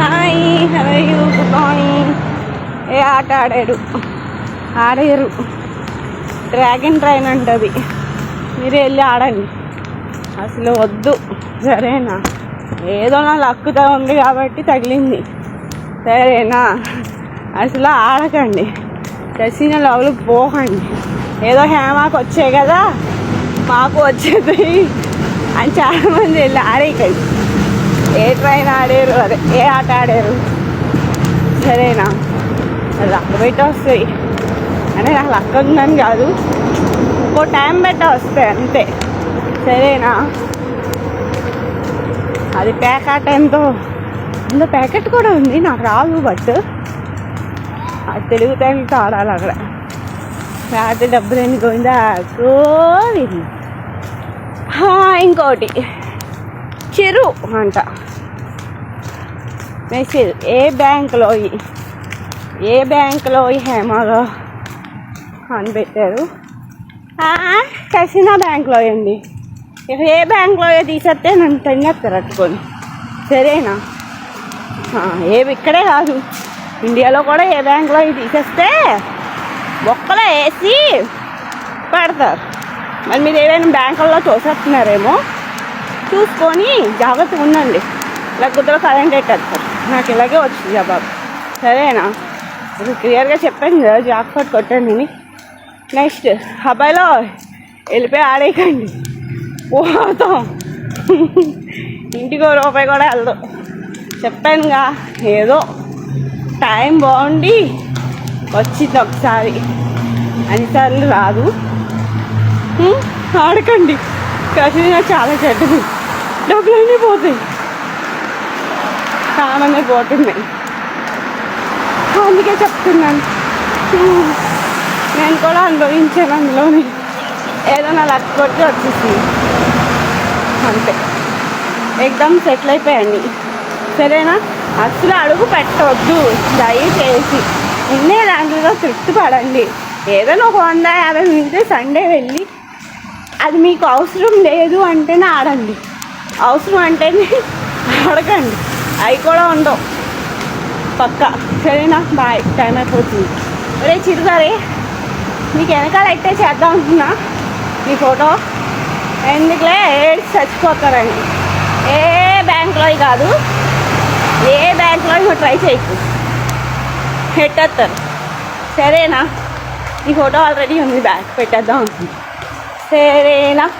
Hi hello you good morning ఏ ఆట ఆడాడు ఆడారు. డ్రాగన్ ట్రైన్ అంటది మీరు వెళ్ళి ఆడండి. అసలు వద్దు. సరేనా? ఏదో నా లక్కుతో ఉంది కాబట్టి తగిలింది. సరేనా? అసలు ఆడకండి. చచ్చిన లవ్లు పోకండి. ఏదో హేమాకు వచ్చాయి కదా? మాకు వచ్చేది. అని చాలామంది వెళ్ళి ఆడేకండి ఏ ట్రైన్ ఆడారు? అదే ఏ ఆట ఆడారు? సరేనా? లక్క పెట్టి వస్తాయి. అంటే నాకు లక్క ఉందని కాదు. ఇంకో టైం పెట్ట వస్తాయి అంతే. సరేనా? అది ప్యాకెట్ ఎంతో. అందులో ప్యాకెట్ కూడా ఉంది. నాకు రాదు బట్ అది తెలుగు తల్లితో ఆడాలి అక్కడ. రాత్రి డబ్బులు ఎన్ని గోవిందా. హా, ఇంకోటి. చిరు అంట. మెసేజ్ ఏ బ్యాంకులో ఏ బ్యాంకులో ఈ హేమలో అని పెట్టారు. కసినా బ్యాంకులో అండి. ఇక ఏ బ్యాంకులో తీసేస్తే నన్ను తినేస్తారు అట్టుకొని. సరేనా? ఏవి ఇక్కడే కాదు. ఇండియాలో కూడా ఏ బ్యాంకులో తీసేస్తే బొక్కలో వేసి పెడతారు. మరి మీరు ఏదైనా బ్యాంకుల్లో చూసేస్తున్నారేమో చూసుకొని జాగ్రత్తగా ఉండండి. లేకపోతే కరెంట్ ఎట్టేస్తారు నాకు ఇలాగే వచ్చింది జవాబు. సరేనా? ఇప్పుడు క్లియర్గా చెప్పాను కదా జాక్పాట్ కొట్టండి నెక్స్ట్ అబ్బాయిలో వెళ్ళిపోయి ఆడేయకండి. పోతాం. ఇంటికి ఒక రూపాయి కూడా వెళ్దాం చెప్పానుగా ఏదో టైం బాగుండి వచ్చింది ఒకసారి. అన్నిసార్లు రాదు. ఆడకండి. కసినా చాలా చెడ్డది. డబ్బులన్నీ పోతాయి. చాలామంది పోతున్నాయి. అందుకే చెప్తున్నాను. నేను కూడా అనుభవించాను అందులోని. ఏదో నా లక్ కొట్టి వచ్చేసింది. అంతే. ఎగ్జామ్ సెటిల్ అయిపోయాయండి సరేనా? అసలు అడుగు పెట్టవద్దు దయచేసి. నిన్నే దాంట్లో తృప్తి పడండి. ఏదైనా ఒక వంద యాభై మిగితే సండే వెళ్ళి అది మీకు అవసరం లేదు అంటేనే ఆడండి అవసరం అంటేనే అడగండి. అవి కూడా ఉండవు పక్క. సరేనా? బాయ్. టైం అయిపోతుంది. రే చిరుగారే నీకు వెనకాల అయితే చేద్దాం అనుకున్నా. మీ ఫోటో. ఎందుకులే? ఏడు చచ్చిపోతారండి ఏ బ్యాంక్లో కాదు. ఏ బ్యాంక్లో నువ్వు ట్రై చేయకు పెట్టేస్తారు. సరేనా? ఈ ఫోటో ఆల్రెడీ ఉంది బ్యాంక్. పెట్టేద్దాం అనుకుంటున్నా సరేనా?